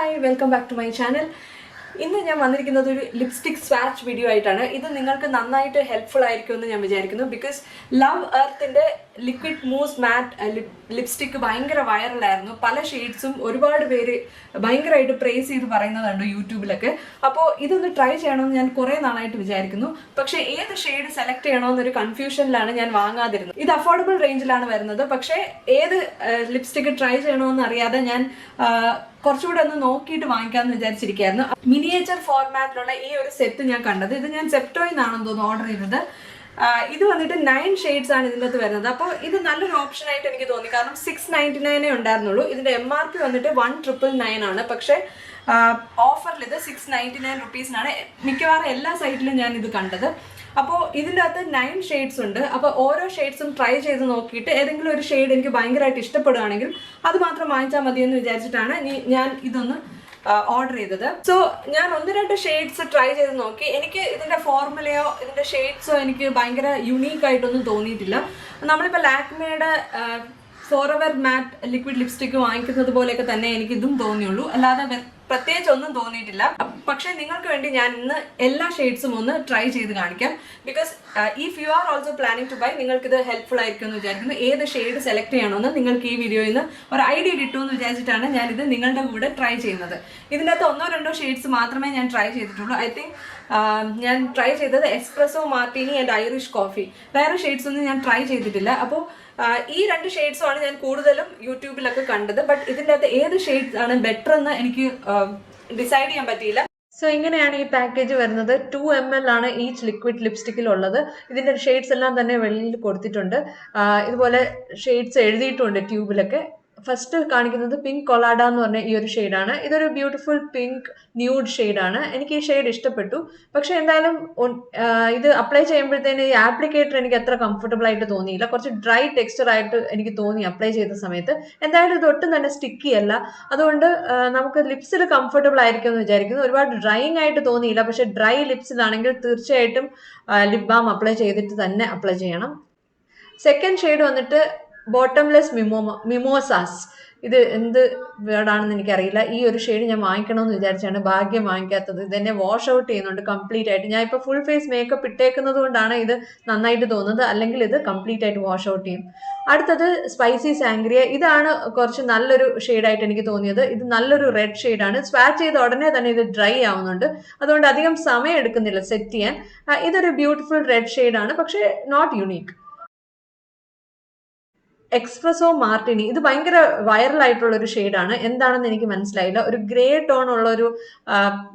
Hi welcome back to my channel ഇന്ന് ഞാൻ വന്നിരിക്കുന്നത് ഒരു ലിപ്സ്റ്റിക് സ്വാച്ച് വീഡിയോ ആയിട്ടാണ്. ഇത് നിങ്ങൾക്ക് നന്നായിട്ട് ഹെൽപ്ഫുൾ ആയിരിക്കും എന്ന് ഞാൻ വിചാരിക്കുന്നു. ബിക്കോസ് ലവ് എർത്തിന്റെ ലിക്വിഡ് മൂസ് മാറ്റ് ലിപ്സ്റ്റിക് ഭയങ്കര വൈറലായിരുന്നു പല ഷെയ്ഡ്സും ഒരുപാട് പേര് ഭയങ്കരമായിട്ട് പ്രേസ് ചെയ്ത് പറയുന്നതുണ്ട് യൂട്യൂബിലൊക്കെ. അപ്പോൾ ഇതൊന്ന് ട്രൈ ചെയ്യണമെന്ന് ഞാൻ കുറേ നാളായിട്ട് വിചാരിക്കുന്നു. പക്ഷേ ഏത് ഷെയ്ഡ് സെലക്ട് ചെയ്യണമെന്നൊരു കൺഫ്യൂഷനിലാണ് ഞാൻ വാങ്ങാതിരുന്നത്. ഇത് അഫോർഡബിൾ റേഞ്ചിലാണ് വരുന്നത്. പക്ഷേ ഏത് ലിപ്സ്റ്റിക് ട്രൈ ചെയ്യണമെന്ന് അറിയാതെ ഞാൻ ആ, കുറച്ചുകൂടെ ഒന്ന് നോക്കിയിട്ട് വാങ്ങിക്കാമെന്ന് വിചാരിച്ചിരിക്കുകയായിരുന്നു മിനിയേച്ചർ ഫോർമാറ്റിലുള്ള ഈ ഒരു സെറ്റ് ഞാൻ കണ്ടത്. ഇത് ഞാൻ സെപ്റ്റോയിൽ നിന്നാണെന്ന് തോന്നുന്നു ഓർഡർ ചെയ്തത്. ഇത് വന്നിട്ട് നയൻ ഷെയ്ഡ്സ് ആണ് ഇതിന്റെ അകത്ത് വരുന്നത്. അപ്പോൾ ഇത് നല്ലൊരു ഓപ്ഷൻ ആയിട്ട് എനിക്ക് തോന്നി. കാരണം സിക്സ് നയന്റി നയനേ ഉണ്ടായിരുന്നുള്ളൂ. ഇതിന്റെ എം ആർ പി വന്നിട്ട് വൺ ട്രിപ്പിൾ നയൻ ആണ്. പക്ഷേ ഓഫറിൽ ഇത് സിക്സ് നയന്റി നയൻ റുപ്പീസിനാണ് മിക്കവാറും എല്ലാ സൈറ്റിലും ഞാൻ ഇത് കണ്ടത്. അപ്പോൾ ഇതിന്റെ അകത്ത് നയൻ ഷെയ്ഡ്സ് ഉണ്ട്. അപ്പോൾ ഓരോ ഷെയ്ഡ്സും ട്രൈ ചെയ്ത് നോക്കിയിട്ട് ഏതെങ്കിലും ഒരു ഷെയ്ഡ് എനിക്ക് ഭയങ്കരമായിട്ട് ഇഷ്ടപ്പെടുകയാണെങ്കിൽ അത് മാത്രം വാങ്ങിച്ചാൽ മതി എന്ന് വിചാരിച്ചിട്ടാണ് ഞാൻ ഇതൊന്ന് ഓർഡർ ചെയ്തത്. സോ ഞാൻ ഒന്ന് രണ്ട് ഷെയ്ഡ്സ് ട്രൈ ചെയ്ത് നോക്കി. എനിക്ക് ഇതിന്റെ ഫോർമുലയോ ഇതിന്റെ ഷെയ്ഡ്സോ എനിക്ക് ഭയങ്കര യുണീക്ക് ആയിട്ടൊന്നും തോന്നിയിട്ടില്ല. നമ്മളിപ്പോൾ ലാക്മയുടെ four hour matte liquid lipstick വാങ്ങിക്കുന്നത് പോലെയൊക്കെ തന്നെ എനിക്ക് ഇതും തോന്നിയുള്ളൂ. അല്ലാതെ പ്രത്യേകിച്ച് ഒന്നും തോന്നിയിട്ടില്ല. പക്ഷെ നിങ്ങൾക്ക് വേണ്ടി ഞാൻ ഇന്ന് എല്ലാ ഷെയ്ഡ്സും ഒന്ന് ട്രൈ ചെയ്ത് കാണിക്കാം. Because if you are also planning to buy നിങ്ങൾക്ക് ഇത് ഹെൽപ്ഫുൾ ആയിരിക്കും എന്ന് വിചാരിക്കുന്നു. ഏത് ഷെയ്ഡ് സെലക്ട് ചെയ്യണമെന്ന് നിങ്ങൾക്ക് ഈ വീഡിയോയിൽ നിന്ന് ഒരു ഐഡിയ കിട്ടുമെന്ന് വിചാരിച്ചിട്ടാണ് ഞാൻ ഇത് നിങ്ങളുടെ കൂടെ ട്രൈ ചെയ്യുന്നത്. ഇതിന്റെ അകത്ത് ഒന്നോ രണ്ടോ ഷെയ്ഡ്സ് മാത്രമേ ഞാൻ ട്രൈ ചെയ്തിട്ടുള്ളൂ. ഐ തിങ്ക് ഞാൻ ട്രൈ ചെയ്തത് espresso martini and Irish coffee വേറെ ഷെയ്ഡ്സ് ഒന്നും ഞാൻ ട്രൈ ചെയ്തിട്ടില്ല. അപ്പോൾ ഈ രണ്ട് ഷെയ്ഡ്സും ആണ് ഞാൻ കൂടുതലും യൂട്യൂബിലൊക്കെ കണ്ടത്. ബട്ട് ഇതിന്റെ അകത്ത് ഏത് ഷെയ്ഡ്സ് ആണ് ബെറ്റർ എന്ന് എനിക്ക് ഡിസൈഡ് ചെയ്യാൻ പറ്റിയില്ല. സോ ഇങ്ങനെയാണ് ഈ പാക്കേജ് വരുന്നത്. ടു എം എൽ ആണ് ഈച്ച് ലിക്വിഡ് ലിപ്സ്റ്റിക്കിൽ ഉള്ളത്. ഇതിന്റെ ഷെയ്ഡ്സ് എല്ലാം തന്നെ വെളിയിൽ കൊടുത്തിട്ടുണ്ട്. ഇതുപോലെ ഷെയ്ഡ്സ് എഴുതിയിട്ടുണ്ട് ട്യൂബിലൊക്കെ ഫസ്റ്റ് കാണിക്കുന്നത് പിങ്ക് കൊളാഡ എന്ന് പറഞ്ഞ ഈ ഒരു ഷെയ്ഡാണ് ഇതൊരു ബ്യൂട്ടിഫുൾ പിങ്ക് ന്യൂഡ് ഷെയ്ഡാണ് എനിക്ക് ഈ ഷെയ്ഡ് ഇഷ്ടപ്പെട്ടു. പക്ഷെ എന്തായാലും ഇത് അപ്ലൈ ചെയ്യുമ്പോഴത്തേന് ഈ ആപ്ലിക്കേറ്റർ എനിക്ക് അത്ര കംഫർട്ടബിൾ ആയിട്ട് തോന്നിയില്ല. കുറച്ച് ഡ്രൈ ടെക്സ്ചർ ആയിട്ട് എനിക്ക് തോന്നി അപ്ലൈ ചെയ്ത സമയത്ത്. എന്തായാലും ഇത് ഒട്ടും തന്നെ സ്റ്റിക്കി അല്ല. അതുകൊണ്ട് നമുക്ക് ലിപ്സിൽ കംഫർട്ടബിൾ ആയിരിക്കും എന്ന് വിചാരിക്കുന്നു. ഒരുപാട് ഡ്രൈയിങ് ആയിട്ട് തോന്നിയില്ല. പക്ഷെ ഡ്രൈ ലിപ്സിലാണെങ്കിൽ തീർച്ചയായിട്ടും ലിപ് ബാം അപ്ലൈ ചെയ്തിട്ട് തന്നെ അപ്ലൈ ചെയ്യണം. സെക്കൻഡ് ഷെയ്ഡ് വന്നിട്ട് ബോട്ടംലെസ് മിമോമ മിമോസാസ്. ഇത് എന്ത് വേർഡാണെന്ന് എനിക്കറിയില്ല. ഈ ഒരു ഷെയ്ഡ് ഞാൻ വാങ്ങിക്കണമെന്ന് വിചാരിച്ചാണ് ഭാഗ്യം വാങ്ങിക്കാത്തത്. ഇതെന്നെ വാഷ് ഔട്ട് ചെയ്യുന്നുണ്ട് കംപ്ലീറ്റ് ആയിട്ട്. ഞാൻ ഇപ്പോൾ ഫുൾ ഫേസ് മേക്കപ്പ് ഇട്ടേക്കുന്നത് കൊണ്ടാണ് ഇത് നന്നായിട്ട് തോന്നുന്നത്. അല്ലെങ്കിൽ ഇത് കംപ്ലീറ്റ് ആയിട്ട് വാഷ് ഔട്ട് ചെയ്യും. അടുത്തത് സ്പൈസി സാങ്ക്രിയ ഇതാണ് കുറച്ച് നല്ലൊരു ഷെയ്ഡായിട്ട് എനിക്ക് തോന്നിയത്. ഇത് നല്ലൊരു റെഡ് ഷെയ്ഡാണ് സ്വാച്ച് ചെയ്ത ഉടനെ തന്നെ ഇത് ഡ്രൈ ആവുന്നുണ്ട്. അതുകൊണ്ട് അധികം സമയം എടുക്കുന്നില്ല സെറ്റ് ചെയ്യാൻ. ഇതൊരു ബ്യൂട്ടിഫുൾ റെഡ് ഷെയ്ഡാണ് പക്ഷേ നോട്ട് യുണീക്ക് എക്സ്പ്രസോ മാർട്ടിനി ഇത് ഭയങ്കര വൈറൽ ആയിട്ടുള്ള ഒരു ഷെയ്ഡാണ് എന്താണെന്ന് എനിക്ക് മനസ്സിലായില്ല. ഒരു ഗ്രേ ടോൺ ഉള്ള ഒരു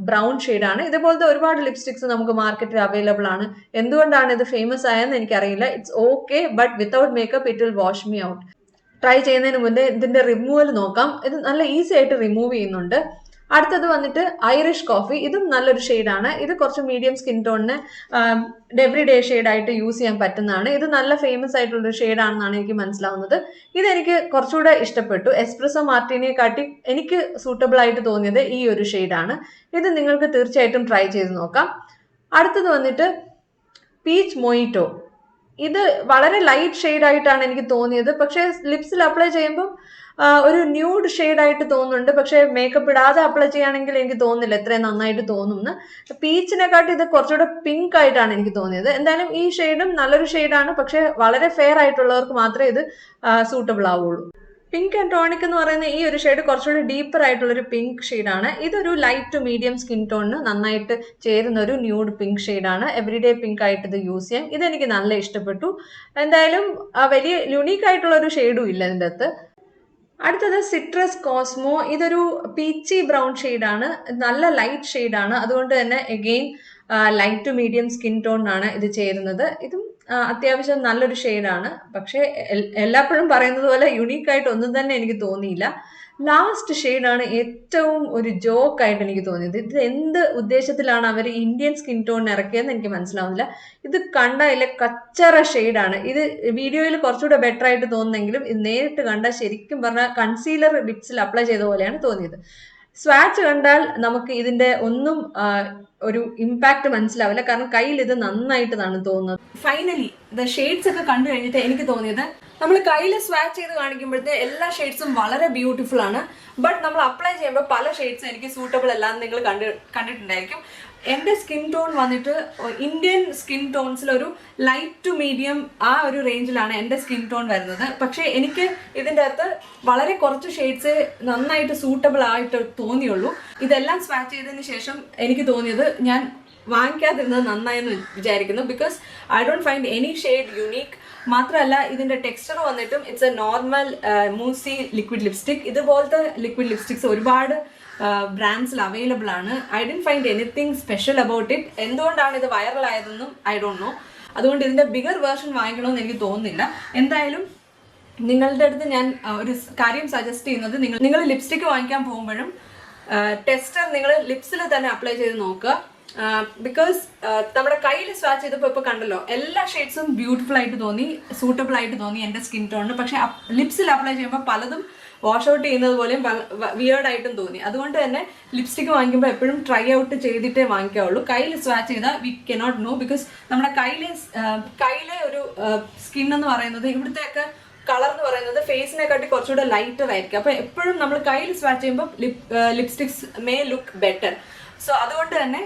ബ്രൗൺ ഷെയ്ഡാണ് ഇതുപോലത്തെ ഒരുപാട് ലിപ്സ്റ്റിക്സ് നമുക്ക് മാർക്കറ്റിൽ അവൈലബിൾ ആണ്. എന്തുകൊണ്ടാണ് ഇത് ഫേമസ് ആയെന്ന് എനിക്കറിയില്ല. It's okay but without makeup it will wash me out try ചെയ്യുന്നതിന് മുന്നേ ഇതിന്റെ റിമൂവൽ നോക്കാം. ഇത് നല്ല ഈസി ആയിട്ട് റിമൂവ് ചെയ്യുന്നുണ്ട്. അടുത്തത് വന്നിട്ട് ഐറിഷ് കോഫി ഇതും നല്ലൊരു ഷെയ്ഡാണ് ഇത് കുറച്ച് മീഡിയം സ്കിൻ ടോണിന് എവറി ഡേ ഷെയ്ഡായിട്ട് യൂസ് ചെയ്യാൻ പറ്റുന്നതാണ്. ഇത് നല്ല ഫേമസ് ആയിട്ടുള്ള ഷെയ്ഡാണെന്നാണ് എനിക്ക് മനസ്സിലാവുന്നത്. ഇത് എനിക്ക് കുറച്ചുകൂടെ ഇഷ്ടപ്പെട്ടു. എസ്പ്രസോ മാർട്ടിനെ കാട്ടി എനിക്ക് സൂട്ടബിൾ ആയിട്ട് തോന്നിയത് ഈ ഒരു ഷെയ്ഡാണ് ഇത് നിങ്ങൾക്ക് തീർച്ചയായിട്ടും ട്രൈ ചെയ്ത് നോക്കാം. അടുത്തത് വന്നിട്ട് പീച്ച് മൊയ്റ്റോ ഇത് വളരെ ലൈറ്റ് ഷെയ്ഡ് ആയിട്ടാണ് എനിക്ക് തോന്നിയത്. പക്ഷേ ലിപ്സിൽ അപ്ലൈ ചെയ്യുമ്പോൾ ഒരു ന്യൂഡ് ഷെയ്ഡ് ആയിട്ട് തോന്നുന്നുണ്ട്. പക്ഷേ മേക്കപ്പ് ഇടാതെ അപ്ലൈ ചെയ്യുകയാണെങ്കിൽ എനിക്ക് തോന്നുന്നില്ല എത്രയും നന്നായിട്ട് തോന്നുന്നു പീച്ചിനെക്കാട്ടി ഇത് കുറച്ചുകൂടെ പിങ്ക് ആയിട്ടാണ് എനിക്ക് തോന്നിയത്. എന്തായാലും ഈ ഷെയ്ഡും നല്ലൊരു ഷെയ്ഡാണ് പക്ഷേ വളരെ ഫെയർ ആയിട്ടുള്ളവർക്ക് മാത്രമേ ഇത് സൂട്ടബിൾ ആവുള്ളൂ. പിങ്ക് ആൻഡ് ടോണിക് എന്ന് പറയുന്ന ഈ ഒരു ഷെയ്ഡ് കുറച്ചുകൂടി ഡീപ്പർ ആയിട്ടുള്ള ഒരു പിങ്ക് ഷെയ്ഡാണ് ഇതൊരു ലൈറ്റ് ടു മീഡിയം സ്കിൻ ടോണിന് നന്നായിട്ട് ചേരുന്ന ഒരു ന്യൂഡ് പിങ്ക് ഷെയ്ഡാണ് എവറിഡേ പിങ്ക് ആയിട്ട് ഇത് യൂസ് ചെയ്യാം. ഇതെനിക്ക് നല്ല ഇഷ്ടപ്പെട്ടു. എന്തായാലും വലിയ യുണീക്ക് ആയിട്ടുള്ള ഒരു ഷെയ്ഡും ഇല്ല ഇതിന്റെ അകത്ത്. അടുത്തത് സിട്രസ് കോസ്മോ ഇതൊരു പീച്ചി ബ്രൗൺ ഷെയ്ഡാണ് നല്ല ലൈറ്റ് ഷെയ്ഡാണ് അതുകൊണ്ട് തന്നെ again light to medium skin ടോണിനാണ് ഇത് ചേരുന്നത്. ഇതും അത്യാവശ്യം നല്ലൊരു ഷെയ്ഡാണ്. പക്ഷേ എല്ലാപ്പോഴും പറയുന്നത് പോലെ യുണീക്ക് ആയിട്ട് ഒന്നും തന്നെ എനിക്ക് തോന്നിയില്ല. ലാസ്റ്റ് ഷെയ്ഡാണ് ഏറ്റവും ഒരു ജോക്ക് ആയിട്ട് എനിക്ക് തോന്നിയത്. ഇത് എന്ത് ഉദ്ദേശത്തിലാണ് അവർ ഇന്ത്യൻ സ്കിൻ ടോണിന് ഇറക്കിയതെന്ന് എനിക്ക് മനസ്സിലാവുന്നില്ല. ഇത് കണ്ട കണ്ടതിലെ കച്ചറ ഷെയ്ഡാണ്. ഇത് വീഡിയോയിൽ കുറച്ചുകൂടെ ബെറ്റർ ആയിട്ട് തോന്നുന്നെങ്കിലും ഇത് നേരിട്ട് കണ്ട ശരിക്കും പറഞ്ഞാൽ കൺസീലർ ലിപ്സിൽ അപ്ലൈ ചെയ്ത പോലെയാണ് തോന്നിയത്. സ്വാച്ച് കണ്ടാൽ നമുക്ക് ഇതിന്റെ ഒന്നും ഒരു ഇമ്പാക്ട് മനസ്സിലാവില്ല. കാരണം കയ്യിൽ ഇത് നന്നായിട്ടാണ് തോന്നുന്നത്. ഫൈനലി ദ ഷെയ്ഡ്സ് ഒക്കെ കണ്ടു കഴിഞ്ഞിട്ട് എനിക്ക് തോന്നിയത് നമ്മൾ കയ്യിൽ സ്വാച്ച് ചെയ്ത് കാണിക്കുമ്പോഴത്തെ എല്ലാ ഷെയ്ഡ്സും വളരെ ബ്യൂട്ടിഫുൾ ആണ്. ബട്ട് നമ്മൾ അപ്ലൈ ചെയ്യുമ്പോൾ പല ഷെയ്ഡ്സും എനിക്ക് സൂട്ടബിൾ അല്ലാന്ന് നിങ്ങൾ കണ്ട് കണ്ടിട്ടുണ്ടായിരിക്കും. എന്റെ സ്കിൻ ടോൺ വന്നിട്ട് ഇന്ത്യൻ സ്കിൻ ടോൺസിൽ ഒരു ലൈറ്റ് ടു മീഡിയം ആ ഒരു റേഞ്ചിലാണ് എന്റെ സ്കിൻ ടോൺ വരുന്നത്. പക്ഷേ എനിക്ക് ഇതിന്റെ അകത്ത് വളരെ കുറച്ച് ഷെയ്ഡ്സ് നന്നായിട്ട് സൂട്ടബിൾ ആയിട്ട് തോന്നിയുള്ളൂ. ഇതെല്ലാം സ്വാച്ച് ചെയ്തതിന് ശേഷം എനിക്ക് തോന്നിയത് ഞാൻ വാങ്ങിക്കാതിരുന്നത് നന്നായെന്ന് വിചാരിക്കുന്നു. Because I don't find any shade unique മാത്രമല്ല ഇതിന്റെ ടെക്സ്ചർ വന്നിട്ടും it's a normal mousse liquid lipstick ഇതുപോലത്തെ ലിക്വിഡ് ലിപ്സ്റ്റിക്സ് ഒരുപാട് ബ്രാൻഡ്സിൽ അവൈലബിൾ ആണ്. I'd find anything special about it എന്തുകൊണ്ടാണ് ഇത് വൈറൽ ആയതെന്നും ഐ ഡോണ്ട് നോ അതുകൊണ്ട് ഇതിന്റെ ബിഗർ വേർഷൻ വാങ്ങിക്കണമെന്ന് എനിക്ക് തോന്നുന്നില്ല. എന്തായാലും നിങ്ങളുടെ അടുത്ത് ഞാൻ ഒരു കാര്യം സജസ്റ്റ് ചെയ്യുന്നത് നിങ്ങൾ നിങ്ങൾ ലിപ്സ്റ്റിക് വാങ്ങിക്കാൻ പോകുമ്പോഴും ടെസ്റ്റർ നിങ്ങൾ ലിപ്സിൽ തന്നെ അപ്ലൈ ചെയ്ത് നോക്കുക. ബിക്കോസ് നമ്മുടെ കയ്യിൽ സ്വാച്ച് ചെയ്തപ്പോൾ ഇപ്പോൾ കണ്ടല്ലോ എല്ലാ ഷെയ്ഡ്സും ബ്യൂട്ടിഫുൾ ആയിട്ട് തോന്നി സൂട്ടബിൾ ആയിട്ട് തോന്നി എന്റെ സ്കിൻ ടോണിന് പക്ഷേ ലിപ്സിൽ അപ്ലൈ ചെയ്യുമ്പോൾ പലതും വാഷ് ഔട്ട് ചെയ്യുന്നത് പോലെയും വിയേർഡ് ആയിട്ടും തോന്നി. അതുകൊണ്ട് തന്നെ ലിപ്സ്റ്റിക് വാങ്ങിക്കുമ്പോൾ എപ്പോഴും ട്രൈ ഔട്ട് ചെയ്തിട്ടേ വാങ്ങിക്കാവുള്ളൂ. കയ്യിൽ സ്വാച്ച് ചെയ്താൽ വി കനോട്ട് നോ ബിക്കോസ് നമ്മുടെ കയ്യിലെ കയ്യിലെ ഒരു സ്കിൻ എന്ന് പറയുന്നത് ഇവിടുത്തെയൊക്കെ കളർ എന്ന് പറയുന്നത് ഫേസിനെക്കാട്ടി കുറച്ചുകൂടെ ലൈറ്റർ ആയിരിക്കും. അപ്പോൾ എപ്പോഴും നമ്മൾ കയ്യിൽ സ്വാച്ച് ചെയ്യുമ്പോൾ lip lipsticks may look better so അതുകൊണ്ട് തന്നെ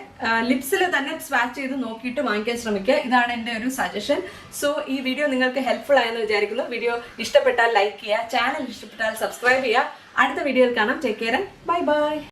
ലിപ്സിൽ തന്നെ സ്വാച്ച് ചെയ്ത് നോക്കിയിട്ട് വാങ്ങിക്കാൻ ശ്രമിക്കുക. ഇതാണ് എന്റെ ഒരു സജഷൻ സോ ഈ വീഡിയോ നിങ്ങൾക്ക് ഹെൽപ്ഫുൾ ആയെന്ന് വിചാരിക്കുന്നു. വീഡിയോ ഇഷ്ടപ്പെട്ടാൽ ലൈക്ക് ചെയ്യുക. ചാനൽ ഇഷ്ടപ്പെട്ടാൽ സബ്സ്ക്രൈബ് ചെയ്യുക. അടുത്ത വീഡിയോയിൽ കാണാം. Take care bye bye